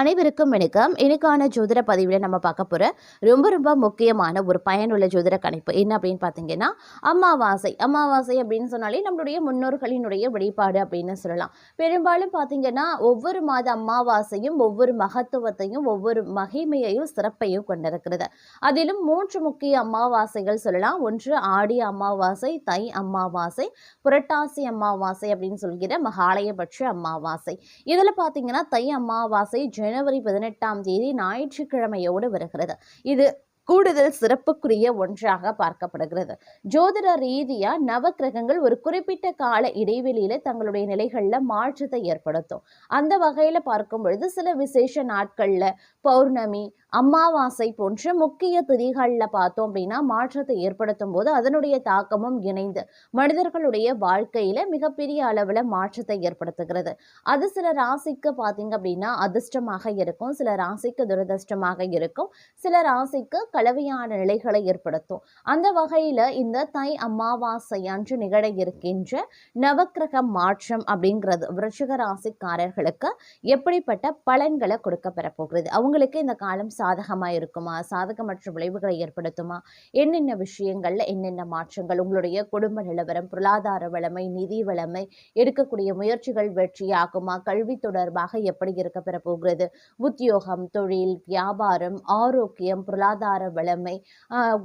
அனைவருக்கும் வணக்கம். இன்னைக்கான ஜோதிட பதிவில் நம்ம பார்க்க போகிற ரொம்ப ரொம்ப முக்கியமான ஒரு பயனுள்ள ஜோதிட கணிப்பு என்ன அப்படின்னு பார்த்தீங்கன்னா அமாவாசை. அமாவாசை அப்படின்னு சொன்னாலே நம்மளுடைய முன்னோர்களினுடைய வெளிப்பாடு அப்படின்னு சொல்லலாம். பெரும்பாலும் பார்த்தீங்கன்னா ஒவ்வொரு மாத அமாவாசையும் ஒவ்வொரு மகத்துவத்தையும் ஒவ்வொரு மகிமையையும் சிறப்பையும் கொண்டிருக்கிறது. அதிலும் மூன்று முக்கிய அமாவாசைகள் சொல்லலாம். ஒன்று ஆடி அமாவாசை தை அமாவாசை புரட்டாசி அமாவாசை அப்படின்னு சொல்கிற மகாலயபட்ச அமாவாசை. இதில் பார்த்தீங்கன்னா தை அமாவாசை ஜனவரி பதினெட்டாம் தேதி ஞாயிற்றுக்கிழமையோடு வருகிறது. இது கூடுதல் சிறப்புக்குரிய ஒன்றாக பார்க்கப்படுகிறது. ஜோதிட ரீதியா நவக்கிரகங்கள் ஒரு குறிப்பிட்ட கால இடைவெளியில தங்களுடைய நிலைகள்ல மாற்றத்தை ஏற்படுத்தும். அந்த வகையில பார்க்கும் பொழுது சில விசேஷ நாட்கள்ல பௌர்ணமி அமாவாசை போன்ற முக்கிய திதிகளில் பார்த்தோம் அப்படின்னா மாற்றத்தை ஏற்படுத்தும் போது அதனுடைய தாக்கமும் இணைந்து மனிதர்களுடைய வாழ்க்கையில மிகப்பெரிய அளவுல மாற்றத்தை ஏற்படுத்துகிறது. அது சில ராசிக்கு பார்த்தீங்க அப்படின்னா அதிர்ஷ்டமாக இருக்கும் சில ராசிக்கு துரதிர்ஷ்டமாக இருக்கும் சில ராசிக்கு கலவையான நிலைகளை ஏற்படுத்தும். அந்த வகையில இந்த தை அமாவாசை அன்று நிகழ இருக்கின்ற நவக்கிரக மாற்றம் அப்படிங்கிறது விருச்சிக ராசிக்காரர்களுக்கு எப்படிப்பட்ட பலன்களை கொடுக்க பெறப்போகிறது அவங்களுக்கு இந்த காலம் சாதகமா இருக்குமா? சாதகமற்ற விளைவுகளை ஏற்படுத்துமா? என்னென்ன விஷயங்கள்ல என்னென்ன மாற்றங்கள்? உங்களுடைய குடும்ப நிலவரம் பொருளாதார வளமை நிதி வளமை எடுக்கக்கூடிய முயற்சிகள் வெற்றியாகுமா? கல்வி தொடர்பாக எப்படி இருக்க பெற போகிறது? உத்தியோகம் தொழில் வியாபாரம் ஆரோக்கியம் பொருளாதார வளமை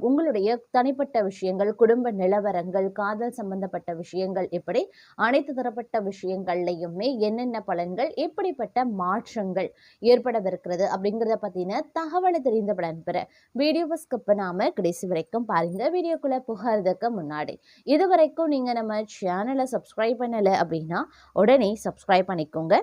உங்களுடைய தனிப்பட்ட விஷயங்கள் குடும்ப நிலவரங்கள் காதல் சம்பந்தப்பட்ட விஷயங்கள் இப்படி அனைத்து தரப்பட்ட விஷயங்கள்லையுமே என்னென்ன பலன்கள் எப்படிப்பட்ட மாற்றங்கள் ஏற்படவிருக்கிறது அப்படிங்கிறத பற்றின தகவலை தெரிந்த பலன் பெற வீடியோவை ஸ்கிப் பண்ணாமல் கடைசி வரைக்கும் பாருங்கள் வீடியோக்குள்ளே புகாரதுக்கு முன்னாடி இது வரைக்கும் நீங்கள் நம்ம சேனலை சப்ஸ்கிரைப் பண்ணலை அப்படின்னா உடனே சப்ஸ்கிரைப் பண்ணிக்கோங்க.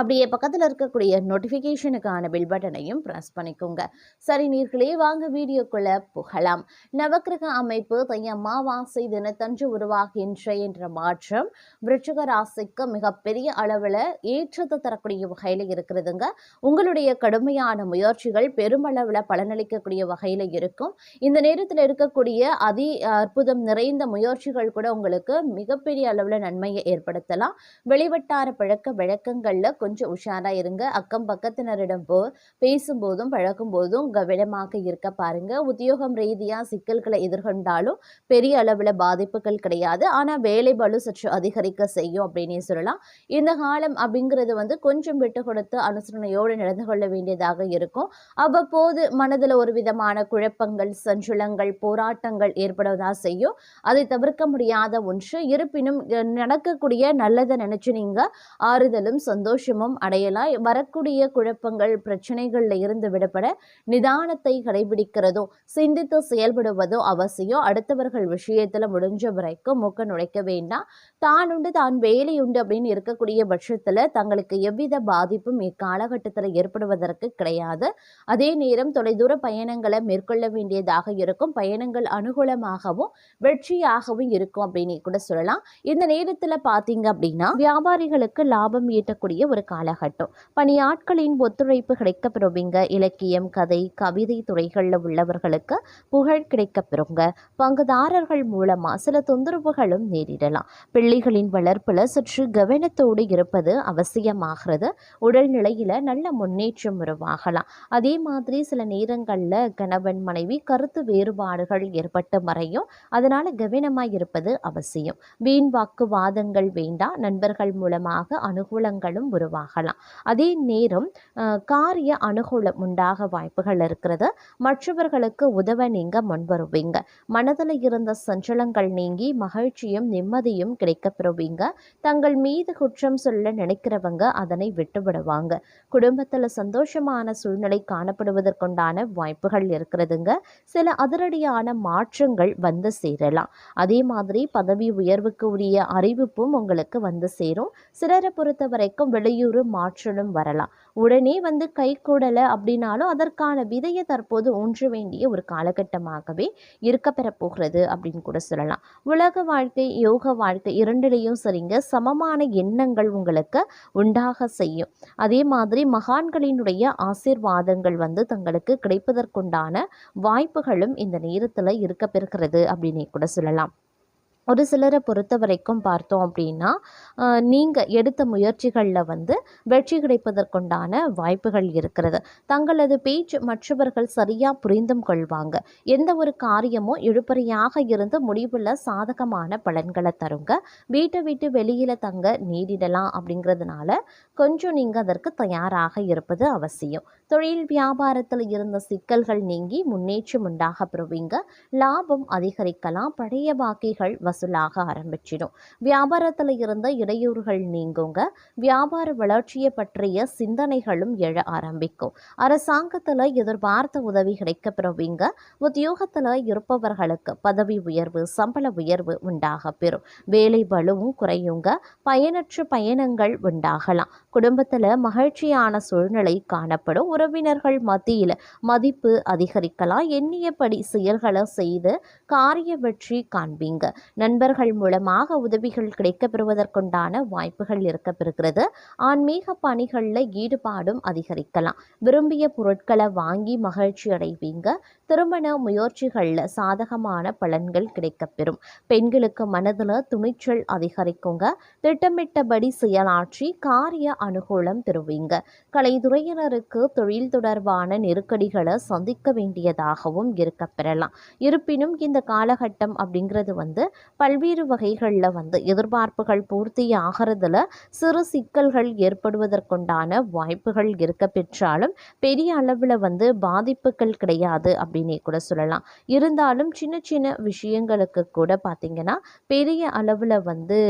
அப்படியே பக்கத்தில் இருக்கக்கூடிய நோட்டிஃபிகேஷனுக்கான பில் பட்டனையும் ப்ரெஸ் பண்ணிக்கோங்க. சரி நீர்களே வாங்க வீடியோக்குள்ளே புகலாம். நவக்கிரக அமைப்பு தைய அமாவாசை தினத்தன்று உருவாகின்ற என்ற மாற்றம் விருச்சிக ராசிக்கு மிகப்பெரிய அளவில் ஏற்றத்தை தரக்கூடிய வகையில் இருக்கிறதுங்க. உங்களுடைய கடுமையான முயற்சிகள் பெருமளவில் பலனளிக்கக்கூடிய வகையில் இருக்கும். இந்த நேரத்தில் இருக்கக்கூடிய அதி அற்புதம் நிறைந்த முயற்சிகள் கூட உங்களுக்கு மிகப்பெரிய அளவில் நன்மையை ஏற்படுத்தலாம். வெளிவட்டார பழக்க வழக்கங்களில் கொஞ்சம் உஷாரா இருங்க. அக்கம் பக்கத்தினரிடம் போ பேசும்போதும் பழகும் போதும் கவனமாக இருக்க பாருங்க. உத்தியோகம் ரீதியா சிக்கல்களை எதிர்கொண்டாலும் பெரிய அளவுல பாதிப்புகள் கிடையாது. ஆனா வேலை பளு சற்று அதிகரிக்க செய்யும் அப்படின்னு சொல்லலாம். இந்த காலம் அப்படிங்கிறது வந்து கொஞ்சம் விட்டு கொடுத்து அனுசரணையோடு நடந்து கொள்ள வேண்டியதாக இருக்கும். அவ்வப்போது மனதில் ஒரு விதமான குழப்பங்கள் சஞ்சலங்கள் போராட்டங்கள் ஏற்படுவதா செய்யும். அதை தவிர்க்க முடியாத ஒன்று. இருப்பினும் நடக்கக்கூடிய நல்லதை நினைச்சு நீங்க ஆறுதலும் சந்தோஷம் சந்தோஷமும் அடையலாம் வரக்கூடிய குழப்பங்கள் பிரச்சனைகளில் இருந்து விடுபட நிதானத்தை கடைபிடிக்கிறதோ சிந்தித்து செயல்படுவதோ அவசியம். அடுத்தவர்கள் விஷயத்தில் முடிஞ்ச வரைக்கும் மூக்க நுழைக்க வேண்டாம். தான் உண்டு தான் வேலை உண்டு அப்படின்னு இருக்கக்கூடிய பட்சத்தில் தங்களுக்கு எவ்வித பாதிப்பும் இக்காலகட்டத்தில் ஏற்படுவதற்கு கிடையாது. அதே நேரம் தொலைதூர பயணங்களை மேற்கொள்ள வேண்டியதாக இருக்கும். பயணங்கள் அனுகூலமாகவும் வெற்றியாகவும் இருக்கும் அப்படின்னு கூட சொல்லலாம். இந்த நேரத்தில் பார்த்தீங்க அப்படின்னா வியாபாரிகளுக்கு லாபம் ஈட்டக்கூடிய ஒரு ஒரு காலகட்டம். பணியாட்களின் ஒத்துழைப்பு கிடைக்கப்பெறுவீங்க. இலக்கியம் கதை கவிதை துறைகளில் உள்ளவர்களுக்கு புகழ் கிடைக்கப்பெறுங்க. பங்குதாரர்கள் மூலமாக சில தொந்தரவுகளும் நேரிடலாம். பிள்ளைகளின் வளர்ப்பில் சற்று கவனத்தோடு இருப்பது அவசியமாகிறது. உடல்நிலையில் நல்ல முன்னேற்றம் உருவாகலாம். அதே மாதிரி சில நேரங்களில் கணவன் மனைவி கருத்து வேறுபாடுகள் ஏற்பட்டு மறையும். அதனால் கவனமாக இருப்பது அவசியம். வீண் வாக்குவாதங்கள் வேண்டாம். நண்பர்கள் மூலமாக அனுகூலங்களும் உருவாகும். உருவாகலாம் அதே நேரம் காரிய அனுகூலம் உண்டாக வாய்ப்புகள் இருக்கிறது. மற்றவர்களுக்கு உதவ நீங்க முன்வருவீங்க. மனதில் இருந்த சஞ்சலங்கள் நீங்கி மகிழ்ச்சியும் நிம்மதியும் கிடைக்கப்பெறுவீங்க தங்கள் மீது குற்றம் சொல்ல நினைக்கிறவங்க அதனை விட்டு விடுவாங்க. குடும்பத்தில் சந்தோஷமான சூழ்நிலை காணப்படுவதற்குண்டான வாய்ப்புகள் இருக்கிறதுங்க. சில அதிரடியான மாற்றங்கள் வந்து சேரலாம். அதே மாதிரி பதவி உயர்வுக்கு உரிய அறிவிப்பும் உங்களுக்கு வந்து சேரும். சிலரை பொறுத்த வரைக்கும் வெளியூர் மாற்றலும் வரலாம். உடனே வந்து கை கூடலை அப்படின்னாலும் அதற்கான விதையை தற்போது ஊன்ற வேண்டிய ஒரு காலகட்டமாகவே இருக்க போகிறது அப்படின்னு கூட சொல்லலாம். உலக வாழ்க்கை யோக வாழ்க்கை இரண்டிலையும் சரிங்க சமமான எண்ணங்கள் உங்களுக்கு உண்டாக செய்யும். அதே மாதிரி மகான்களினுடைய ஆசீர்வாதங்கள் வந்து தங்களுக்கு கிடைப்பதற்குண்டான வாய்ப்புகளும் இந்த நேரத்தில் இருக்க பெறுகிறது அப்படின்னே கூட சொல்லலாம். ஒரு சிலரை பொறுத்த வரைக்கும் பார்த்தோம் அப்படின்னா நீங்கள் எடுத்த முயற்சிகளில் வந்து வெற்றி கிடைப்பதற்குண்டான வாய்ப்புகள் இருக்கிறது. தங்களது பேச்சு மற்றவர்கள் சரியாக புரிந்தும் கொள்வாங்க. எந்த ஒரு காரியமும் இழுபறியாக இருந்து முடிவில் சாதகமான பலன்களை தருங்க. வீட்டை விட்டு வெளியில் தங்க நீடிடலாம் அப்படிங்கிறதுனால கொஞ்சம் நீங்கள் அதற்கு தயாராக இருப்பது அவசியம். தொழில் வியாபாரத்தில் இருந்த சிக்கல்கள் நீங்கி முன்னேற்றம் உண்டாக பெறுவீங்க. லாபம் அதிகரிக்கலாம். பழைய பாக்கிகள் மகசூலாக ஆரம்பிச்சிடும். வியாபாரத்தில் இருந்த இடையூறுகள் நீங்குங்க. வியாபார வளர்ச்சியை பற்றிய சிந்தனைகளும் எழ ஆரம்பிக்கும். அரசாங்கத்தில் எதிர்பார்த்த உதவி கிடைக்கப்பெறுவீங்க. உத்தியோகத்தில் இருப்பவர்களுக்கு பதவி உயர்வு சம்பள உயர்வு உண்டாக பெறும். வேலை பலுவும் குறையுங்க. பயனற்ற பயணங்கள் உண்டாகலாம். குடும்பத்தில் மகிழ்ச்சியான சூழ்நிலை காணப்படும். உறவினர்கள் மத்தியில் மதிப்பு அதிகரிக்கலாம். எண்ணியபடி செயல்களை செய்து காரிய வெற்றி காண்பீங்க. நண்பர்கள் மூலமாக உதவிகள் கிடைக்கப்பெறுவதற்குண்டான வாய்ப்புகள் இருக்கப்பெறுகிறது. ஆன்மீக பணிகளில் ஈடுபாடும் அதிகரிக்கலாம். விரும்பிய பொருட்களை வாங்கி மகிழ்ச்சி அடைவீங்க. திருமண முயற்சிகளில் சாதகமான பலன்கள் கிடைக்கப்பெறும். பெண்களுக்கு மனதில் துணிச்சல் அதிகரிக்குங்க. திட்டமிட்டபடி செயலாற்றி காரிய அனுகூலம் பெறுவீங்க. கலைத்துறையினருக்கு தொழில் தொடர்பான நெருக்கடிகளை சந்திக்க வேண்டியதாகவும் இருக்கப்பெறலாம். இருப்பினும் இந்த காலகட்டம் அப்படிங்கிறது வந்து பல்வேறு வகைகளில் வந்து எதிர்பார்ப்புகள் பூர்த்தி ஆகிறதுல சிறு சிக்கல்கள் ஏற்படுவதற்குண்டான வாய்ப்புகள் இருக்க பெற்றாலும் பெரிய அளவில் வந்து பாதிப்புகள் கிடையாது அப்படின்னே கூட சொல்லலாம். இருந்தாலும் சின்ன சின்ன விஷயங்களுக்கு கூட பார்த்திங்கன்னா பெரிய அளவில் வந்து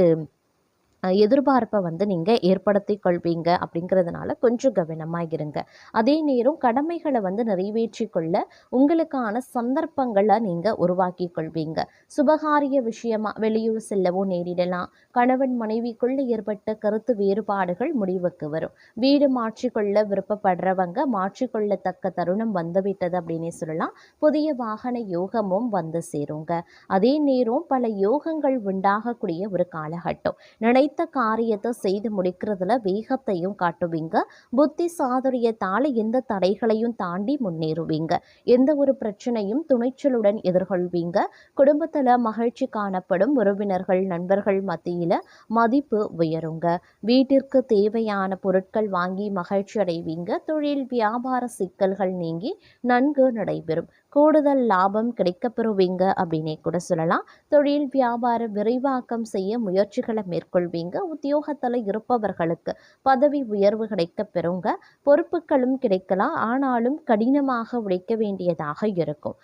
எதிர்பார்ப்பை வந்து நீங்கள் ஏற்படுத்தி கொள்வீங்க அப்படிங்கிறதுனால கொஞ்சம் கவனமாக இருங்க அதே நேரம் கடமைகளை வந்து நிறைவேற்றி கொள்ள உங்களுக்கான சந்தர்ப்பங்களை நீங்கள் உருவாக்கி கொள்வீங்க. சுபகாரிய விஷயமா வெளியூர் செல்லவும் நேரிடலாம். கணவன் மனைவிக்குள்ள ஏற்பட்ட கருத்து வேறுபாடுகள் முடிவுக்கு வரும். வீடு மாற்றிக்கொள்ள விருப்பப்படுறவங்க மாற்றிக்கொள்ளத்தக்க தருணம் வந்துவிட்டது அப்படின்னே சொல்லலாம். புதிய வாகன யோகமும் வந்து சேருங்க. அதே நேரம் பல யோகங்கள் உண்டாகக்கூடிய ஒரு காலகட்டம். நினைத்த காரியத்தை செய்து முடிக்கிறதுல வேகத்தையும் காட்டுவீங்க. புத்தி சாதுரியத்தால் எந்த தடைகளையும் தாண்டி முன்னேறுவீங்க. எந்த ஒரு பிரச்சனையும் துணிச்சலுடன் எதிர்கொள்வீங்க. குடும்பத்தில் மகிழ்ச்சி காணப்படும் உறவினர்கள் நண்பர்கள் மத்தியில் மதிப்பு உயருங்க. வீட்டிற்கு தேவையான பொருட்கள் வாங்கி மகிழ்ச்சி அடைவீங்க. தொழில் வியாபார சிக்கல்கள் நீங்கி நன்கு நடைபெறும். கூடுதல் லாபம் கிடைக்கப்பெறுவீங்க அப்படின்னே கூட சொல்லலாம். தொழில் வியாபார விரைவாக்கம் செய்ய முயற்சிகளை மேற்கொள்வீங்க. உத்தியோகத்தில் இருப்பவர்களுக்கு பதவி உயர்வு கிடைக்கப்பெறுங்க. பொறுப்புகளும் கிடைக்கலாம். ஆனாலும் கடினமாக உழைக்க வேண்டியதாக இருக்கும்.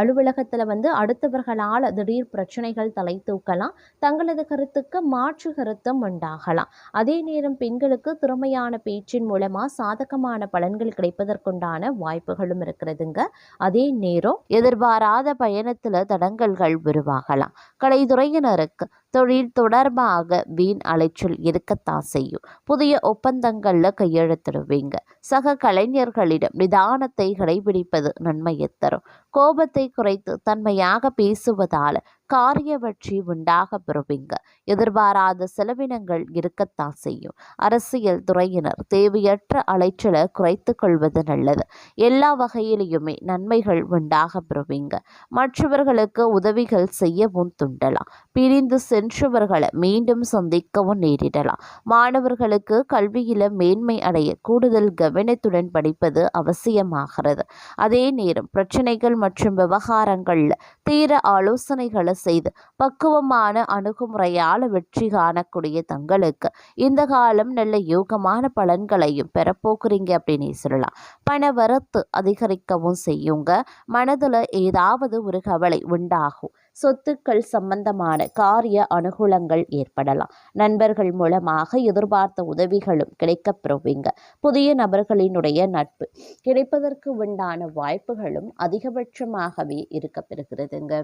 அலுவலகத்தில் வந்து அடுத்தவர்களால் திடீர் பிரச்சனைகள் தலை தூக்கலாம். தங்களது கருத்துக்கு மாற்று கருத்தும் உண்டாகலாம். அதே நேரம் பெண்களுக்கு திறமையான பேச்சின் மூலமாக சாதகமான பலன்கள் கிடைப்பதற்குண்டான வாய்ப்புகளும் இருக்கிறதுங்க. அதே நேரம் எதிர்பாராத பயணத்தில் தடங்கல்கள் உருவாகலாம். கலைத்துறையினருக்கு தொழில் தொடர்பாக வீண் அலைச்சல் இருக்கத்தான் செய்யும். புதிய ஒப்பந்தங்களில் கையெழுத்திடுவீங்க. சக கலைஞர்களிடம் நிதானத்தை கடைபிடிப்பது நன்மையை தரும். கோபத்தை குறைத்து தன்மையாக பேசுவதால் காரிய வெற்றி உண்டாக பெறுவீங்க. எதிர்பாராத செலவினங்கள் இருக்கத்தான் செய்யும். அரசியல் துறையினர் தேவையற்ற அலைச்சலை குறைத்து கொள்வது நல்லது. எல்லா வகையிலையுமே நன்மைகள் உண்டாக பெறுவீங்க. மற்றவர்களுக்கு உதவிகள் செய்யவும் துண்டலாம். பிரிந்து சென்றவர்களை மீண்டும் சந்திக்கவும் நேரிடலாம். மாணவர்களுக்கு கல்வியில மேன்மை அடைய கூடுதல் கவனத்துடன் படிப்பது அவசியமாகிறது. அதே நேரம் பிரச்சனைகள் மற்றும் விவகாரங்களில் தீர ஆலோசனைகளை செய்து பக்குவமான அணுகுமுறையால் வெற்றி காணக்கூடிய தங்களுக்கு இந்த காலம் நல்ல யோகமான பலன்களையும் பெறப்போக்குறீங்க அப்படின்னு சொல்லலாம். பண வரத்து அதிகரிக்கவும் செய்யுங்க. மனதில் ஏதாவது ஒரு கவலை உண்டாகும். சொத்துக்கள் சம்பந்தமான காரிய அனுகூலங்கள் ஏற்படலாம். நண்பர்கள் மூலமாக எதிர்பார்த்த உதவிகளும் கிடைக்கப் பெறுவீங்க புதிய நபர்களினுடைய நட்பு கிடைப்பதற்கு உண்டான வாய்ப்புகளும் அதிகபட்சமாகவே இருக்கப்பெறுகிறதுங்க.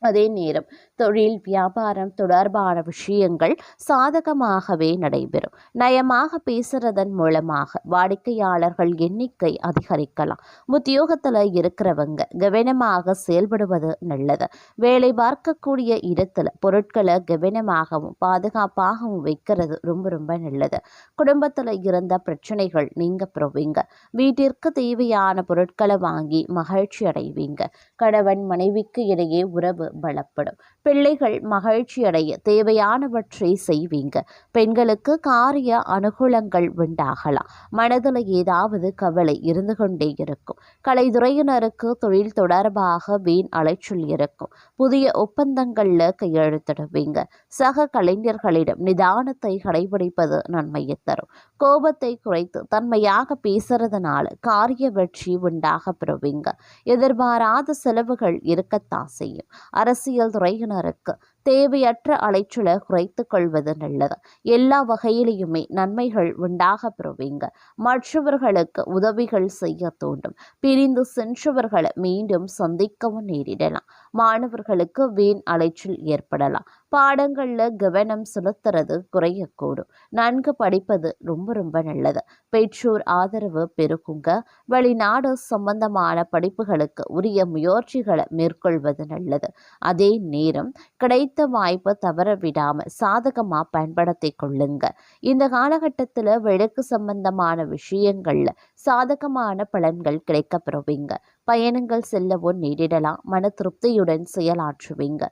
அதே நேரம் தொழில் வியாபாரம் தொடர்பான விஷயங்கள் சாதகமாகவே நடைபெறும். நயமாக பேசுறதன் மூலமாக வாடிக்கையாளர்கள் எண்ணிக்கை அதிகரிக்கலாம். உத்தியோகத்தில் இருக்கிறவங்க கவனமாக செயல்படுவது நல்லது. வேலை பார்க்கக்கூடிய இடத்துல பொருட்களை கவனமாகவும் பாதுகாப்பாகவும் வைக்கிறது ரொம்ப ரொம்ப நல்லது. குடும்பத்தில் இருந்த பிரச்சனைகள் நீங்க பெறுவீங்க வீட்டிற்கு தேவையான பொருட்களை வாங்கி மகிழ்ச்சி அடைவீங்க. கணவன் மனைவிக்கு இடையே உறவு பலப்படும் பிள்ளைகள் மகிழ்ச்சியடைய தேவையானவற்றை செய்வீங்க. பெண்களுக்கு காரிய அனுகூலங்கள் உண்டாகலாம். மனதில் ஏதாவது கவலை இருந்து கொண்டே இருக்கும். கலைத்துறையினருக்கு தொழில் தொடர்பாக வீண் அலைச்சல் இருக்கும். புதிய ஒப்பந்தங்களில் கையெழுத்திடுவீங்க. சக கலைஞர்களிடம் நிதானத்தை கடைபிடிப்பது நன்மையை தரும். கோபத்தை குறைத்து தன்மையாக பேசுறதுனால காரிய வெற்றி உண்டாக பெறுவீங்க. எதிர்பாராத செலவுகள் இருக்கத்தான் செய்யும். அரசியல் துறையினருக்கு தேவையற்ற அலைச்சலை குறைத்து கொள்வது நல்லது. எல்லா வகையிலையுமே நன்மைகள் உண்டாக பெறுவீங்க. மற்றவர்களுக்கு உதவிகள் செய்ய தூண்டும் பிரிந்து சென்றவர்களை மீண்டும் சந்திக்கவும் நேரிடலாம். மாணவர்களுக்கு வீண் அலைச்சல் ஏற்படலாம். பாடங்களில் கவனம் செலுத்துறது குறையக்கூடும். நன்கு படிப்பது ரொம்ப ரொம்ப நல்லது. பெற்றோர் ஆதரவு பெருக்குங்க. வெளிநாடு சம்பந்தமான படிப்புகளுக்கு உரிய முயற்சிகளை மேற்கொள்வது நல்லது. அதே நேரம் கிடைத்த வாய்ப்பை தவற விடாமல் சாதகமாக பயன்படுத்தி கொள்ளுங்க. இந்த காலகட்டத்தில் விளக்கு சம்பந்தமான விஷயங்கள்ல சாதகமான பலன்கள் கிடைக்கப்பெறுவீங்க பயணங்கள் செல்லவும் நேரிடலாம். மன திருப்தியுடன் செயலாற்றுவீங்க.